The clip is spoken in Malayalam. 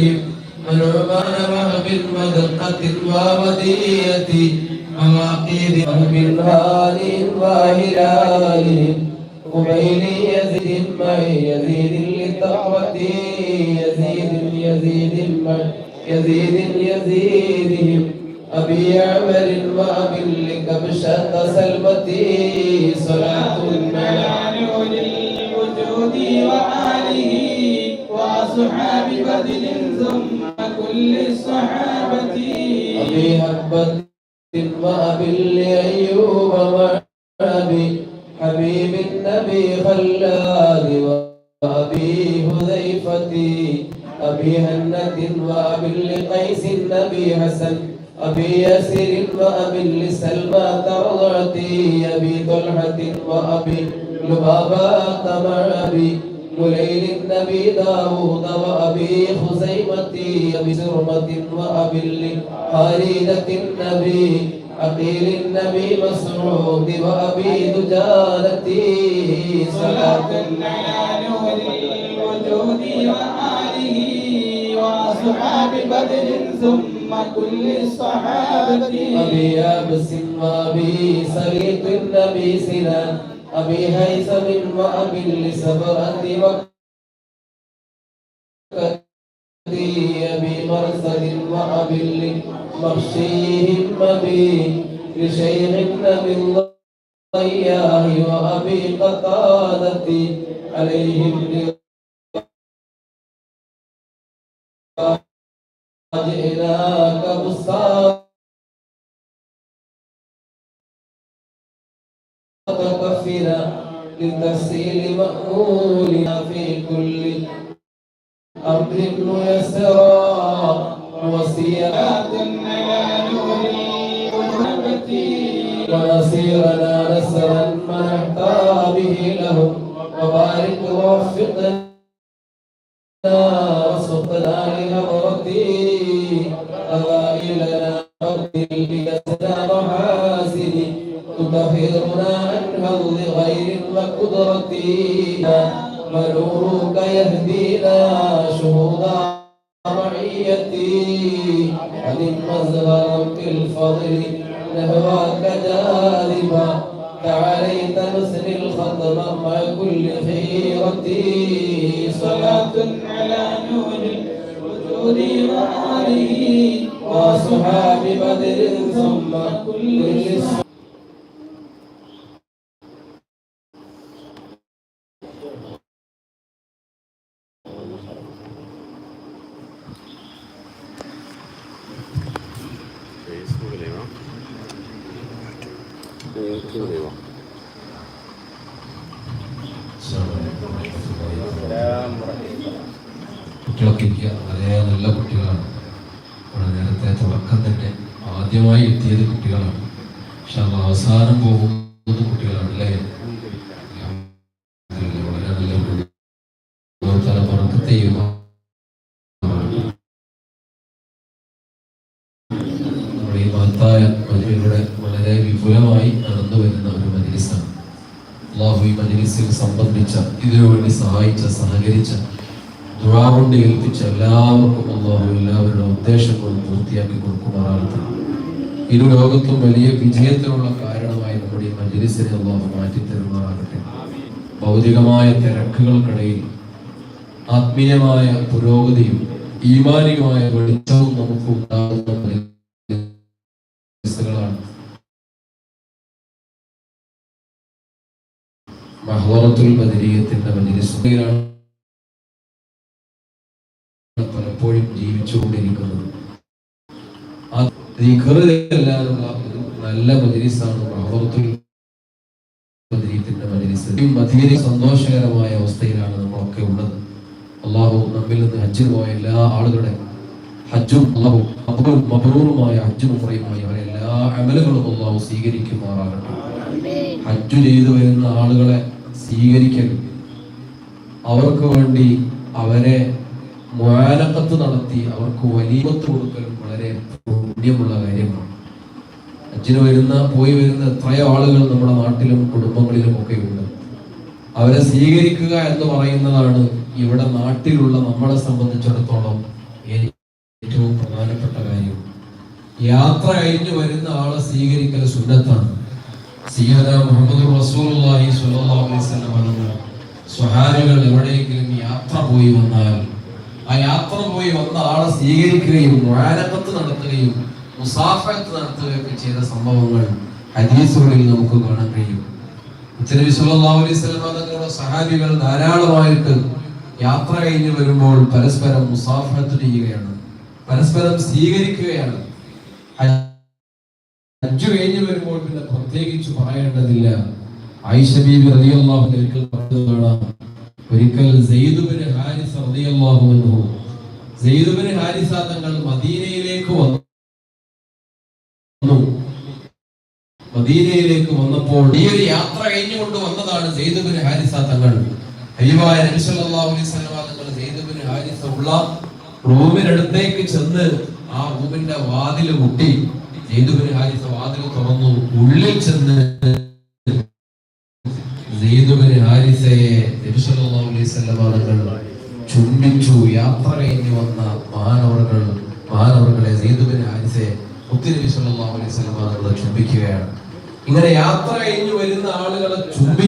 عليهم ونعمان وهب المدقة الوابدية مواقيد بالمال الظاهران قبيل يزيد من يزيد للدعوة يزيد يزيد من يزيد يزيدهم أبي عمر وأبي لكبشة سلمتي صلاة الملائكة بدر ثم كل الصحابة. أبي حبة وأبي لأيوب وأبي حبيب النبي خلاد وأبي حذيفة أبي هنة وأبي لقيس النبي حسن أبي ياسر وأبي لسلمى ترضعتي أبي طلحة وأبي لبابة مع أبي مليل النبي داود وأبي خزيمة أبي سرمة وأبي لخالدة النبي عقيل النبي مسعود وأبي دجالتي صلاة. صلاة على نور الوجود وآله وأصحاب بدر ثم كل الصحابة. أبي يابس وأبي سليط النبي سنان أبي هيثم وأبي لسبرة وكتي أبي مرثد وأبي لمغشيهم أبي لشيخ النبي الضياه وأبي قتادة عليهم جئناك بسطا متكفنا للتسهيل مأمولنا في كل أمر ميسرا الوجود ونصيرنا نسرا نحتى به لهم وبارك ووفقنا وسقنا لهبرتي أوائلنا وقدرتنا ونورك يهدينا شهودا معيتي عن في الفضل نهواك جاذبا تعاليت نسري الخطر مع كل خيرتي. صلاة على نور الوجود وآله وصحاب بدر ثم كل കുട്ടികളൊക്കെ ഇരിക്കുക. വളരെ നല്ല കുട്ടികളാണ്. വളരെ നേരത്തെ തുടക്കം തന്നെ ആദ്യമായി എത്തിയത് കുട്ടികളാണ്. പക്ഷെ അത് അവസാനം പോകുന്നത് കുട്ടികളാണ് അല്ലേ വളരെ നല്ല നമ്മുടെ ഈ മഹത്തായ മജിലിലൂടെ വളരെ വിപുലമായി നടന്നു വരുന്ന ഒരു മജിലിസാണ്. അള്ളാഹു ഈ മജിലിസിൽ സംബന്ധിച്ച ഇതിനു വേണ്ടി സഹായിച്ച സഹകരിച്ച ദുആ കൊണ്ട് ഏൽപ്പിച്ച എല്ലാവർക്കും അള്ളാഹു എല്ലാവരുടെ ഉദ്ദേശങ്ങളും പൂർത്തിയാക്കി കൊടുക്കുമാറാകട്ടെ. ഇരു ലോകത്തും വലിയ വിജയത്തിനുള്ള കാരണമായി നമ്മുടെ ഈ മജിലിസിനെ അള്ളാഹു മാറ്റി തരുമാറാകട്ടെ ഭൗതികമായ തിരക്കുകൾക്കിടയിൽ ആത്മീയമായ പുരോഗതിയും ഈമാനികമായ വെളിച്ചവും നമുക്ക് ഉണ്ടാകുന്ന മജിലിസുകളാണ് ബദരീയത്തിന്റെ മജിലിസുകളിലാണ് പലപ്പോഴും ജീവിച്ചുകൊണ്ടിരിക്കുന്നത്. ആ ഒരു നല്ല മജിലിസാണ് മജിലിസ് മദീന സന്തോഷകരമായ അവസ്ഥയിലാണ് നമ്മളൊക്കെ ഉള്ളത്. അള്ളാഹു നമ്മിൽ നിന്ന് ഹജ്ജിന് പോയ എല്ലാ ആളുകളുടെ ഹജ്ജും അള്ളാഹു മബറൂറുമായ ഹജ്ജും ഉറയുമായി അവരെ എല്ലാ അമലുകളും അള്ളാഹു സ്വീകരിക്കുമാറാകട്ടെ. ഹജ്ജു ചെയ്തു വരുന്ന ആളുകളെ സ്വീകരിക്കൽ അവർക്ക് വേണ്ടി അവരെ മുആലഖത്ത് നടത്തി അവർക്ക് വലിയത്ത് കൊടുക്കലും വളരെ പുണ്യമുള്ള കാര്യമാണ്. അച്ഛന് വരുന്ന പോയി വരുന്ന എത്രയോ ആളുകൾ നമ്മുടെ നാട്ടിലും കുടുംബങ്ങളിലും ഒക്കെ ഉണ്ട്. അവരെ സ്വീകരിക്കുക എന്ന് പറയുന്നതാണ് ഇവിടെ നാട്ടിലുള്ള നമ്മളെ സംബന്ധിച്ചിടത്തോളം ഏറ്റവും പ്രധാന പ്രധാനപ്പെട്ട കാര്യം. യാത്ര കഴിഞ്ഞു വരുന്ന ആളെ സ്വീകരിക്കൽ സുന്നത്താണ്. സയ്യിദന മുഹമ്മദ് റസൂലുള്ളാഹി സ്വല്ലല്ലാഹു അലൈഹി വസല്ലം പറഞ്ഞു സ്വഹാബികൾ എവിടെയെങ്കിലും യാത്ര പോയി വന്നാൽ ആ യാത്ര പോയി വന്ന ആളെ സ്വീകരിക്കുകയും മുആനഖത്ത് നടത്തുകയും മുസാഫഹത്ത് നടത്തുകയൊക്കെ ചെയ്ത സംഭവങ്ങൾ ഹദീസുകളിൽ നമുക്ക് കാണാൻ കഴിയും. നബി സല്ലല്ലാഹു അലൈഹി വസല്ലം തങ്ങളുടെ സഹാബികൾ ധാരാളമായിട്ട് യാത്ര കഴിഞ്ഞ് വരുമ്പോൾ പരസ്പരം മുസാഫഹത്ത് ചെയ്യുകയാണ് പരസ്പരം സ്വീകരിക്കുകയാണ്. ഹജ്ജ് കഴിഞ്ഞ് വരുമ്പോൾ പിന്നെ പ്രത്യേകിച്ച് പറയേണ്ടതില്ല. ഒരിക്കൽ ഹാരിസ ഹാരിസ തങ്ങൾ മദീനയിലേക്ക് വന്നു. മദീനയിലേക്ക് വന്നപ്പോൾ ഈ ഒരു യാത്ര കഴിഞ്ഞുകൊണ്ട് വന്നതാണ് സെയ്ദ് ബിൻ ഹാരിസ തങ്ങൾ. അലൈഹി തങ്ങൾ ഹാരിസ ഉള്ള റൂമിനടുത്തേക്ക് ചെന്ന് ആ റൂമിന്റെ വാതിൽ മുട്ടി. സെയ്ദ് ബിൻ ഹാരിസ വാതിൽ തുറന്നു ഉള്ളിൽ ചെന്ന് സെയ്ദ് ബിൻ ഹാരിസയെ നബി അലൈഹി വസല്ലം ചുംബിച്ചു യാത്ര വന്ന മാനവർകൾ മാനവർകളെ അലൈഹി ചുംബിക്കുകയാണ്. ഇങ്ങനെ യാത്ര കഴിഞ്ഞു വരുന്ന ആളുകളെ ചുംബി